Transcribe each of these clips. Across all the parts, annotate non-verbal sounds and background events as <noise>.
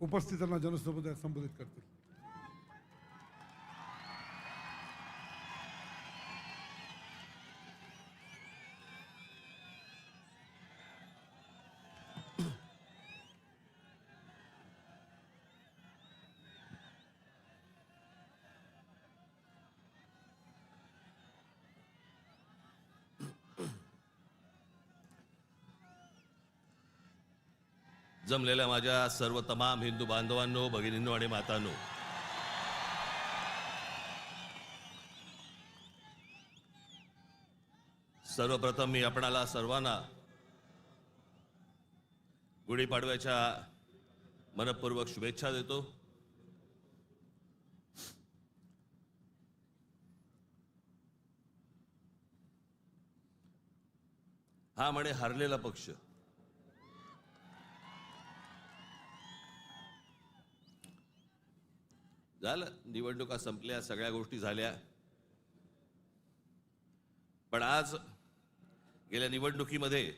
उपस्थितांना जनसमुदाय संबोधित करतील जमलेल्या माझ्या सर्व तमाम हिंदू बांधवांनो भगिनींनो आणि मातांनो. सर्वप्रथम मी आपणाला सर्वांना गुढीपाडव्याच्या मनपूर्वक शुभेच्छा देतो. हा म्हणे हारलेला पक्ष. झालं. निवडणुका संपल्या सगळ्या गोष्टी झाल्या. पण आज गेल्या निवडणुकीमध्ये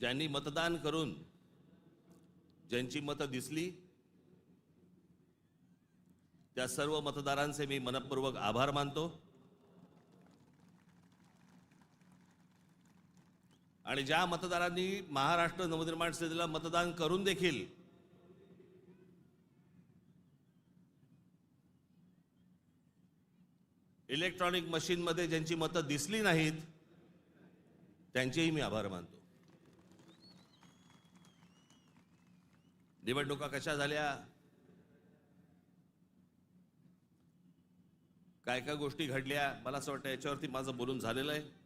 ज्यांनी मतदान करून ज्यांची मतं दिसली त्या सर्व मतदारांचे मी मनपूर्वक आभार मानतो. आणि ज्या मतदारांनी महाराष्ट्र नवनिर्माण सेनेला मतदान करून देखील इलेक्ट्रॉनिक मशीनमध्ये ज्यांची मतं दिसली नाहीत त्यांचेही मी आभार मानतो. निवडणुका कशा झाल्या? काय काय गोष्टी घडल्या? मला असं वाटतं याच्यावरती माझं बोलून झालेलं आहे.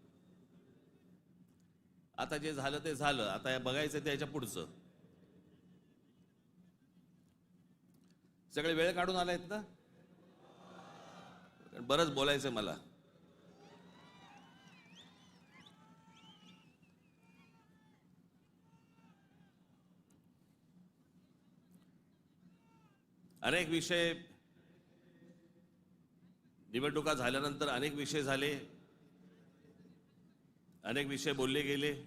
आता जे झालं ते झालं. आता या बघायचं ते याच्या पुढचं. सगळे वेळ काढून आलायत ना? बरंच बोलायचं मला. अनेक विषय निवडणुका झाल्यानंतर अनेक विषय झाले. अनेक विषय बोलले गेले.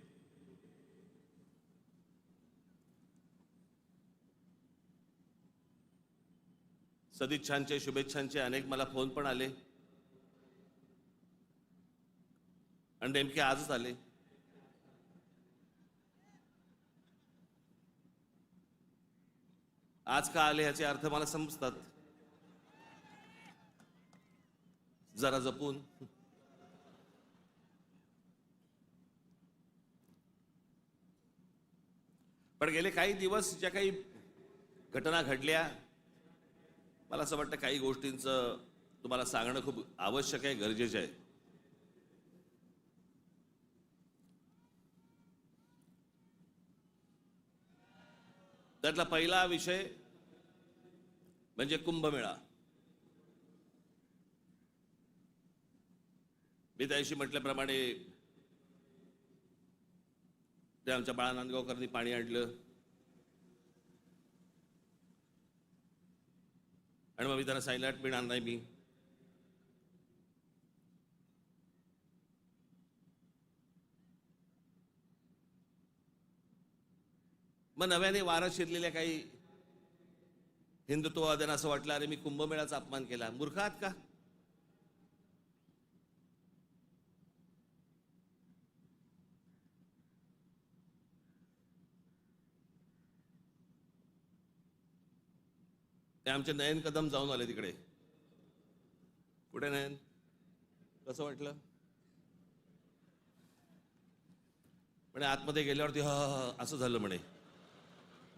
सदिच्छांचे शुभेच्छांचे अनेक मला फोन पण आले. आणि नेमके आजच आले. आज का आले याचे अर्थ मला समजतात. जरा जपून. पण गेले काही दिवस ज्या काही घटना घडल्या मला असं वाटतं काही गोष्टींचं तुम्हाला सांगणं खूप आवश्यक आहे गरजेचं आहे. त्यातला पहिला विषय म्हणजे कुंभमेळा. मी त्याशी म्हटल्याप्रमाणे ते आमच्या बाळा नांदगावकरांनी पाणी आणलं. आणि मग मी त्यांना सायलाट पिणार नाही मी. मग नव्याने वारं शिरलेल्या काही हिंदुत्ववाद्यांना असं वाटलं अरे मी कुंभमेळाचा अपमान केला. मूर्खात का? ते आमचे नयन कदम जाऊन आले तिकडे. कुठे नयन? कसं वाटलं? म्हणे आतमध्ये गेल्यावरती ह ह, ह असं झालं म्हणे.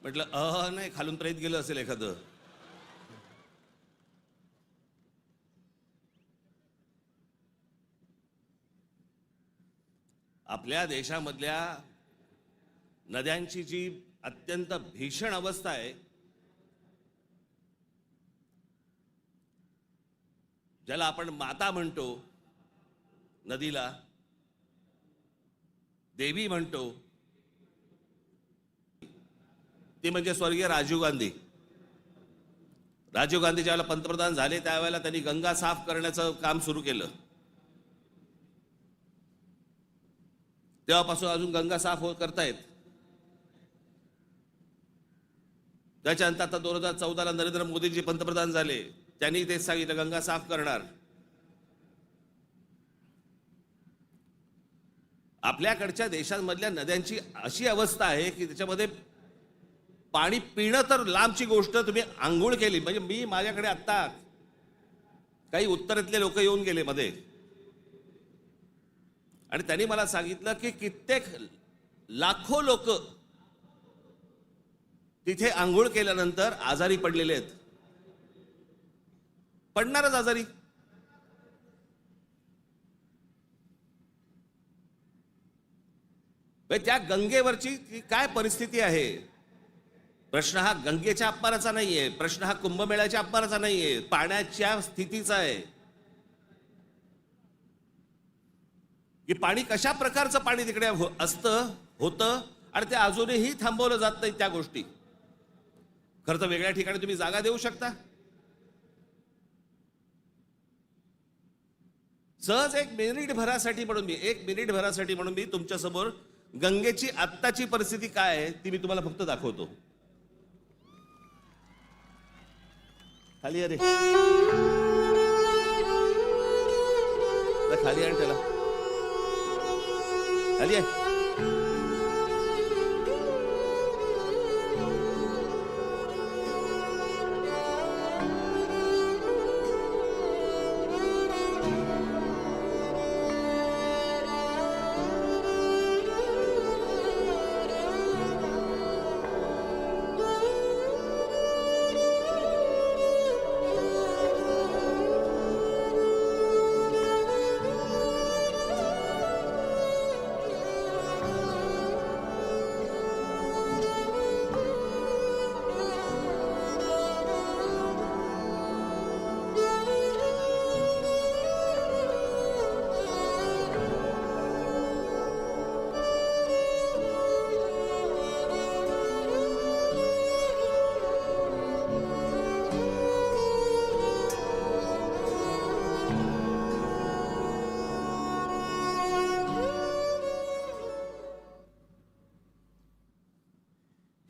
म्हटलं अह नाही खालून प्रेत गेलं असेल एखादं. आपल्या देशामधल्या नद्यांची जी अत्यंत भीषण अवस्था आहे ज्याला आपण माता म्हणतो नदीला देवी म्हणतो ती म्हणजे स्वर्गीय राजीव गांधी. राजीव गांधी ज्यावेळेला पंतप्रधान झाले त्यावेळेला त्यांनी गंगा साफ करण्याचं काम सुरू केलं. तेव्हापासून अजून गंगा साफ हो करतायत. त्याच्यानंतर आता दोन हजार चौदाला नरेंद्र मोदीजी पंतप्रधान झाले. त्यांनी तेच सांगितलं गंगा साफ करणार. आपल्याकडच्या देशांमधल्या नद्यांची अशी अवस्था आहे की त्याच्यामध्ये पाणी पिणं तर लांबची गोष्ट तुम्ही आंघोळ केली. म्हणजे मी माझ्याकडे आत्ता काही उत्तरेतले लोक येऊन गेले मध्ये. आणि त्यांनी मला सांगितलं की कित्येक लाखो लोक तिथे आंघोळ केल्यानंतर आजारी पडलेले आहेत. पडणारच आजारी. म्हणजे त्या गंगेवरची ती काय परिस्थिती आहे? प्रश्न हा गंगेच्या अपमानाचा नाहीये प्रश्न हा कुंभमेळ्याच्या अपमानाचा नाहीये पाण्याच्या स्थितीचा आहे. की पाणी कशा प्रकारचं पाणी तिकडे हो- असतं होतं आणि ते अजूनही थांबवलं जात नाही त्या गोष्टी. खरं तर वेगळ्या ठिकाणी तुम्ही जागा देऊ शकता. सहज एक मिनिट भरासाठी म्हणून मी एक मिनिट भरासाठी म्हणून मी तुमच्यासमोर गंगेची आत्ताची परिस्थिती काय आहे ती मी तुम्हाला फक्त दाखवतो. खाली अरे खाली आण त्याला. खाली आहे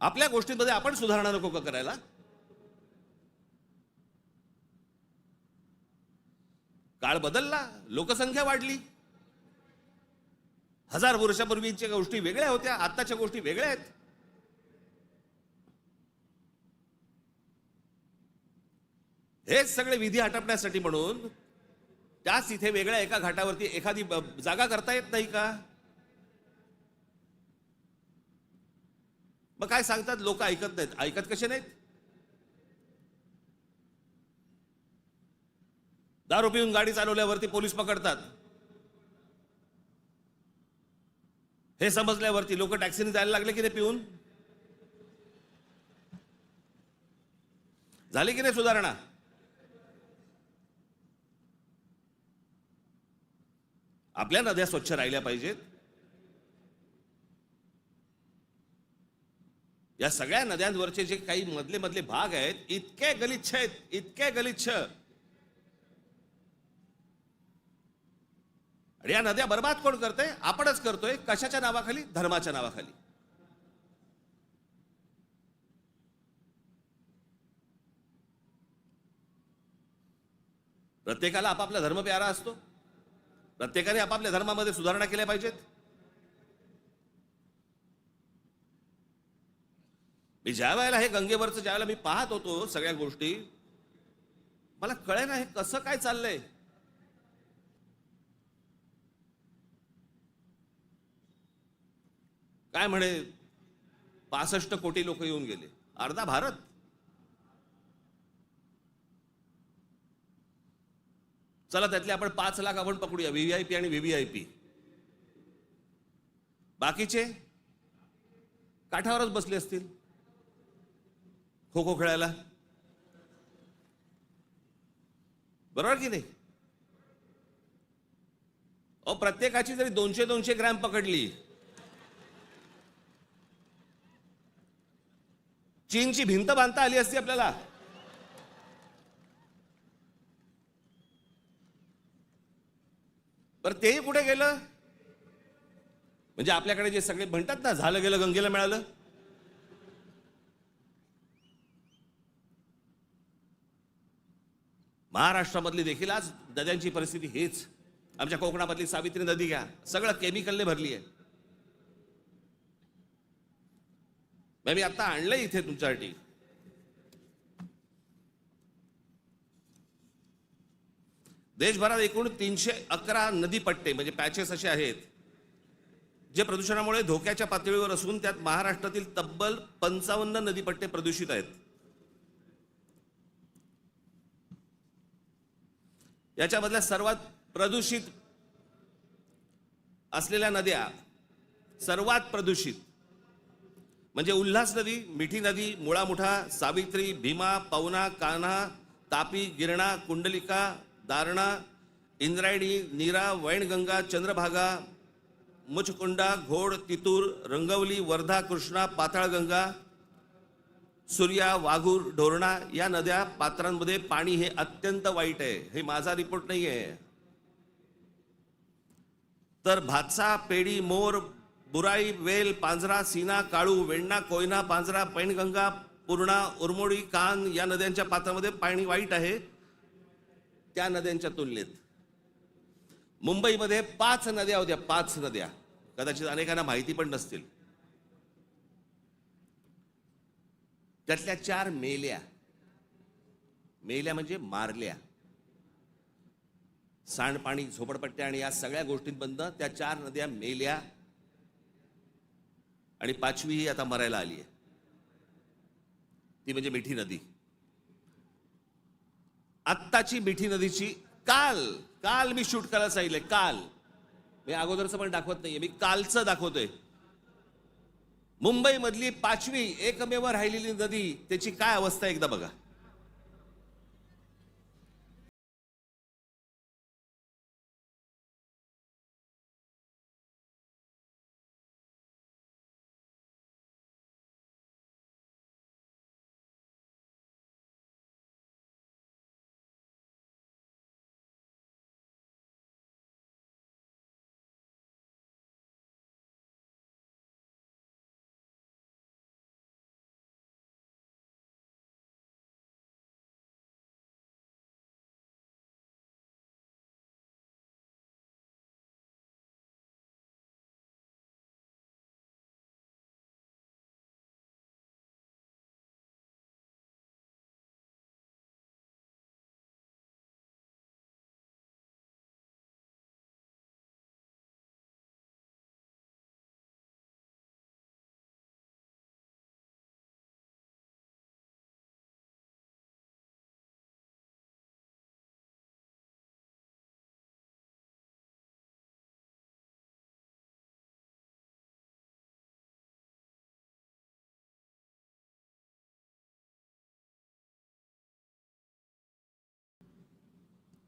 आपल्या गोष्टींमध्ये आपण सुधारणा नको का करायला? काळ बदलला लोकसंख्या वाढली. हजार वर्षापूर्वीच्या गोष्टी वेगळ्या होत्या आत्ताच्या गोष्टी वेगळ्या आहेत. हेच सगळे विधी हटपण्यासाठी म्हणून त्याच इथे वेगळ्या एका घाटावरती एखादी जागा करता येत नाही का? मग काय सांगतात? लोक ऐकत नाहीत. ऐकत कसे नाहीत? दारू पिऊन गाडी चालवल्यावरती पोलीस पकडतात. हे समजल्यावरती लोक टॅक्सीने जायला लागले की नाही पिऊन? झाली की नाही सुधारणा? आपल्या नद्या स्वच्छ राहिल्या पाहिजेत. या सगळ्या नद्यांवरचे जे काही मधले मधले भाग आहेत इतके गलिच्छ आहेत इतके गलिच्छ. आणि या नद्या बर्बाद कोण करतोय? आपणच करतोय कशाच्या नावाखाली? धर्माच्या नावाखाली. प्रत्येकाला आपापला धर्म प्यारा असतो. प्रत्येकाने आपापल्या धर्मामध्ये सुधारणा केल्या पाहिजेत. मी ज्या वेळेला हे गंगेवरचं ज्या वेळेला मी पाहत होतो सगळ्या गोष्टी मला कळे ना हे कसं काय चाललंय. काय म्हणे पासष्ट कोटी लोक येऊन गेले. अर्धा भारत. चला त्यातले आपण पाच लाख आपण पकडूया व्हीव्हीआयपी आणि व्हीव्हीआयपी बाकीचे काठावरच बसले असतील. खो खो खेळायला? बरोबर की नाही? अहो प्रत्येकाची जरी दोनशे दोनशे ग्रॅम पकडली चीनची भिंत बांधता आली असती आपल्याला. बरं तेही कुठे गेलं? म्हणजे आपल्याकडे जे सगळे म्हणतात ना झालं गेलं गंगेला मिळालं. महाराष्ट्रामधली देखील आज नद्यांची परिस्थिती हेच. आमच्या कोकणामधली सावित्री नदी घ्या. सगळं केमिकलने भरली आहे मग मी आता आणलंय इथे तुमच्यासाठी. देशभरात एकूण तीनशे अकरा नदीपट्टे म्हणजे पॅचेस असे आहेत जे प्रदूषणामुळे धोक्याच्या पातळीवर असून त्यात महाराष्ट्रातील तब्बल पंचावन्न नदीपट्टे प्रदूषित आहेत. याच्यामधल्या सर्वात प्रदूषित असलेल्या नद्या सर्वात प्रदूषित म्हणजे उल्हास नदी मिठी नदी मुळामुठा सावित्री भीमा पवना कान्हा तापी गिरणा कुंडलिका दारणा इंद्रायणी नीरा वैणगंगा चंद्रभागा मुचकुंडा घोड तितूर रंगवली वर्धा कृष्णा पाताळगंगा सूर्या वाघूर ढोरणा या नद्या पात्रांमध्ये पाणी हे अत्यंत वाईट आहे. हे माझा रिपोर्ट नाही आहे तर भातसा पेडी मोर बुराई वेल पांजरा सीना काळू वेण्णा कोयना पांजरा पैनगंगा पूर्णा उरमोडी कान या नद्यांच्या पात्रामध्ये पाणी वाईट आहे. त्या नद्यांच्या तुलनेत. मुंबईमध्ये पाच नद्या होत्या पाच नद्या. कदाचित अनेकांना माहिती पण नसतील. त्यातल्या चार मेल्या. मेल्या म्हणजे मारल्या. सांडपाणी झोपडपट्ट्या आणि या सगळ्या गोष्टींमधनं त्या चार नद्या मेल्या आणि पाचवी ही आता मरायला आली आहे. ती म्हणजे मिठी नदी. आत्ताची मिठी नदीची काल काल मी शूट करायला सांगितलंय काल. मी अगोदरचं पण दाखवत नाहीये मी कालचं दाखवतोय. मुंबईमधली पाचवी एकमेव राहिलेली नदी त्याची काय अवस्था आहे एकदा बघा.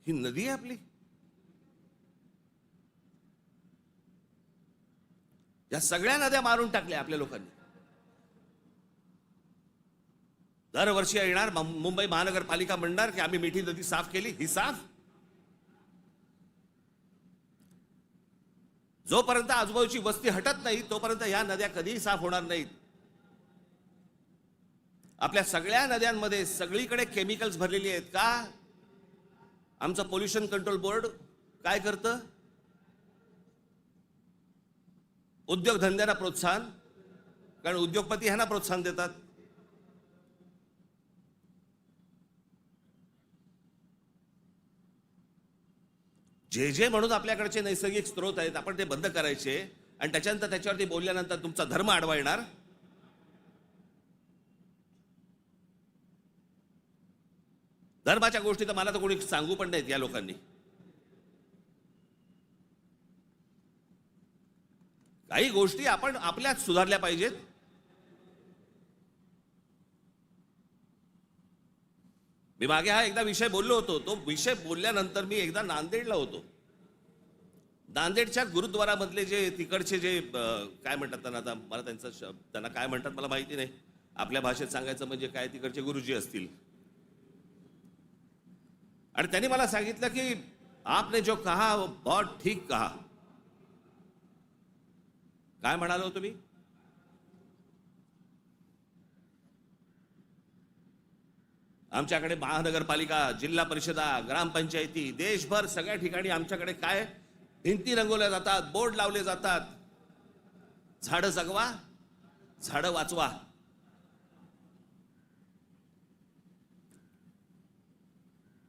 ही नदी आहे आपली या सगळ्या नद्या मारून टाकल्या आपल्या लोकांनी. दरवर्षी येणार मुंबई महानगरपालिका म्हणणार की आम्ही मिठी नदी साफ केली ही साफ. जोपर्यंत आजूबाजूची वस्ती हटत नाही तोपर्यंत या नद्या कधीही साफ होणार नाहीत. आपल्या सगळ्या नद्यांमध्ये सगळीकडे केमिकल्स भरलेली आहेत का? आमचं पोल्युशन कंट्रोल बोर्ड काय करतं? उद्योगधंद्यांना प्रोत्साहन. कारण उद्योगपती ह्यांना प्रोत्साहन देतात. जे जे म्हणून आपल्याकडचे नैसर्गिक स्रोत आहेत आपण ते बंद करायचे. आणि त्याच्यानंतर त्याच्यावरती बोलल्यानंतर तुमचा धर्म आडवायणार धर्माच्या गोष्टी तर मला तर कोणी सांगू पण नाहीत या लोकांनी. काही गोष्टी आपण आपल्यात सुधारल्या पाहिजेत. मी मागे हा एकदा विषय बोललो होतो तो विषय बोलल्यानंतर मी एकदा नांदेडला होतो. नांदेडच्या गुरुद्वारामधले जे तिकडचे जे काय म्हणतात त्यांना आता मला त्यांचा त्यांना काय म्हणतात मला माहिती नाही. आपल्या भाषेत सांगायचं म्हणजे काय तिकडचे गुरुजी असतील. आणि त्यांनी मला सांगितलं की आपने जो कहा वो बहुत ठीक कहा. काय म्हणालो तुम्ही? आमच्याकडे महानगरपालिका जिल्हा परिषदा ग्रामपंचायती देशभर सगळ्या ठिकाणी आमच्याकडे काय? भिंती रंगवल्या जातात बोर्ड लावले जातात. झाडं जगवा झाडं वाचवा.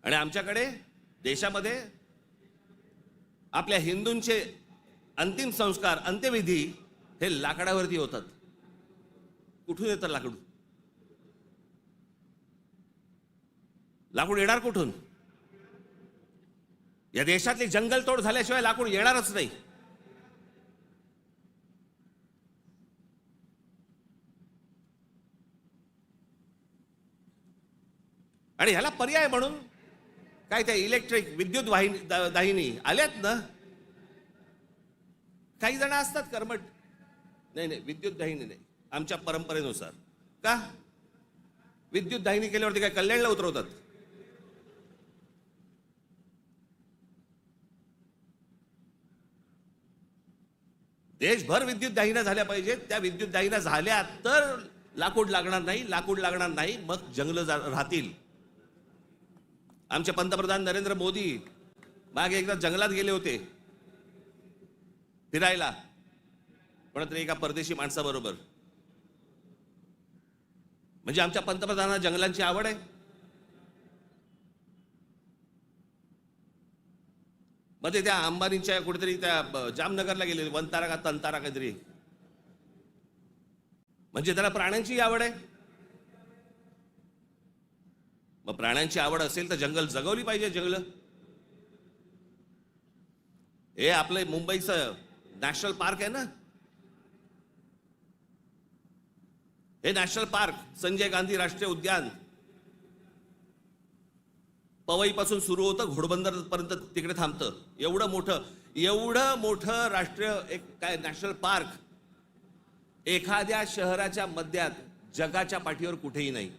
आणि आमच्याकडे देशामध्ये आपल्या हिंदूंचे अंतिम संस्कार अंत्यविधी हे लाकडावरती होतात. कुठून येतं लाकूड? लाकूड येणार कुठून? या देशातली जंगलतोड झाल्याशिवाय लाकूड येणारच नाही. आणि ह्याला पर्याय म्हणून काय त्या इलेक्ट्रिक विद्युत वाहिनी दा- दाहिनी आल्यात ना? काही जण असतात कर्मट. नाही नाही विद्युत दाहिनी नाही. आमच्या परंपरेनुसार. का? विद्युत दाहिनी केल्यावरती काय कल्याणला उतरवतात? देशभर विद्युत दाहिन्या झाल्या पाहिजेत. त्या विद्युत दाहिन्या झाल्या तर लाकूड लागणार नाही लाकूड लागणार नाही मग जंगल राहतील. आमचे पंतप्रधान नरेंद्र मोदी मागे एकदा जंगलात गेले होते फिरायला. कोणतरी एका परदेशी माणसाबरोबर. म्हणजे आमच्या पंतप्रधानांना जंगलांची आवड आहे. मग ते त्या अंबानींच्या कुठेतरी त्या जामनगरला गेले वनतारा का तंतारा काहीतरी. म्हणजे त्याला प्राण्यांची आवड आहे. मग प्राण्यांची आवड असेल तर जंगल जगवली पाहिजे जंगल. हे आपलं मुंबईचं नॅशनल पार्क आहे ना? हे नॅशनल पार्क संजय गांधी राष्ट्रीय उद्यान. पवईपासून सुरू होतं घोडबंदर पर्यंत तिकडे थांबतं. एवढं मोठं एवढं मोठं राष्ट्रीय एक काय नॅशनल पार्क एखाद्या शहराच्या मध्यात जगाच्या पाठीवर कुठेही नाही.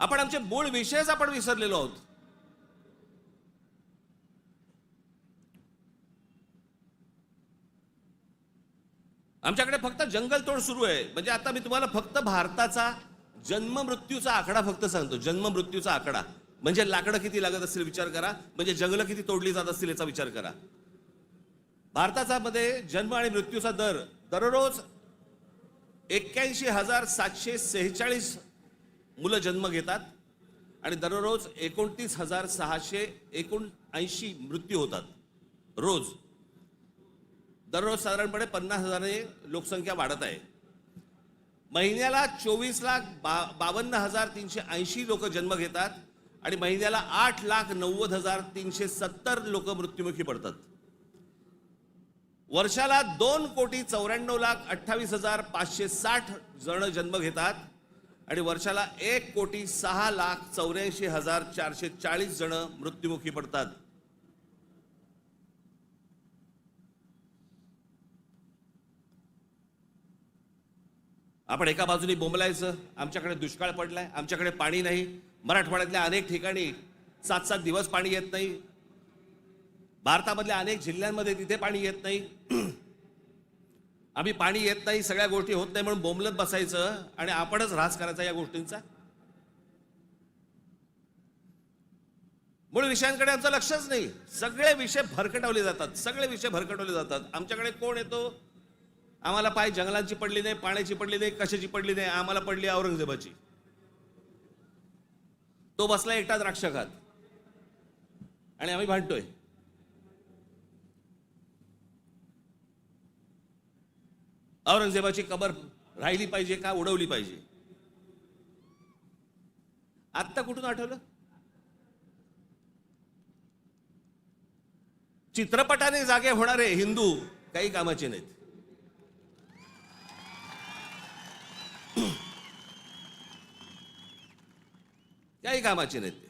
आपण आमचे मूळ विषयच आपण विसरलेलो आहोत. आमच्याकडे फक्त जंगलतोड सुरू आहे. म्हणजे आता मी तुम्हाला फक्त भारताचा जन्म मृत्यूचा आकडा फक्त सांगतो. जन्म मृत्यूचा आकडा. म्हणजे लाकडं किती लागत असतील विचार करा. म्हणजे जंगलं किती तोडली जात असतील याचा विचार करा. भारताचा मध्ये जन्म आणि मृत्यूचा दर दररोज एक्क्याऐंशी हजार सातशे सेहेचाळीस मुलं जन्म घेतात आणि दररोज एकोणतीस हजार सहाशे एकोणऐंशी मृत्यू होतात. रोज. दररोज साधारणपणे पन्नास हजाराने लोकसंख्या वाढत आहे. महिन्याला चोवीस लाख बा बावन्न हजार तीनशे ऐंशी लोक जन्म घेतात आणि महिन्याला आठ लाख नव्वद हजार तीनशे सत्तर लोक मृत्युमुखी पडतात. वर्षाला दोन कोटी चौऱ्याण्णव लाख अठ्ठावीस हजार पाचशे साठ जण जन्म घेतात आणि वर्षाला एक कोटी सहा लाख चौऱ्याऐंशी हजार चारशे चाळीस जण मृत्युमुखी पडतात. आपण एका बाजूने बोंबलायचं आमच्याकडे दुष्काळ पडलाय आमच्याकडे पाणी नाही. मराठवाड्यातल्या अनेक ठिकाणी सात सात दिवस पाणी येत नाही. भारतामधल्या अनेक जिल्ह्यांमध्ये तिथे पाणी येत नाही. आम्ही पाणी येत नाही सगळ्या गोष्टी होत नाही म्हणून बोंबलत बसायचं आणि आपणच ऱ्हास करायचा या गोष्टींचा. मूळ विषयांकडे आमचं लक्षच नाही. सगळे विषय भरकटवले जातात सगळे विषय भरकटवले जातात. आमच्याकडे कोण येतो? आम्हाला पाय जंगलांची पडली नाही पाण्याची पडली नाही कशाची पडली नाही आम्हाला पडली औरंगजेबाची. तो बसला एकटा द्राक्षकात आणि आम्ही भांडतोय. औरंगजेबाची कबर राहिली पाहिजे का उडवली पाहिजे? आत्ता कुठून आठवलं? चित्रपटाने जागे होणारे हिंदू काही कामाचे नाहीत. <clears throat> काही कामाचे नाहीत ते.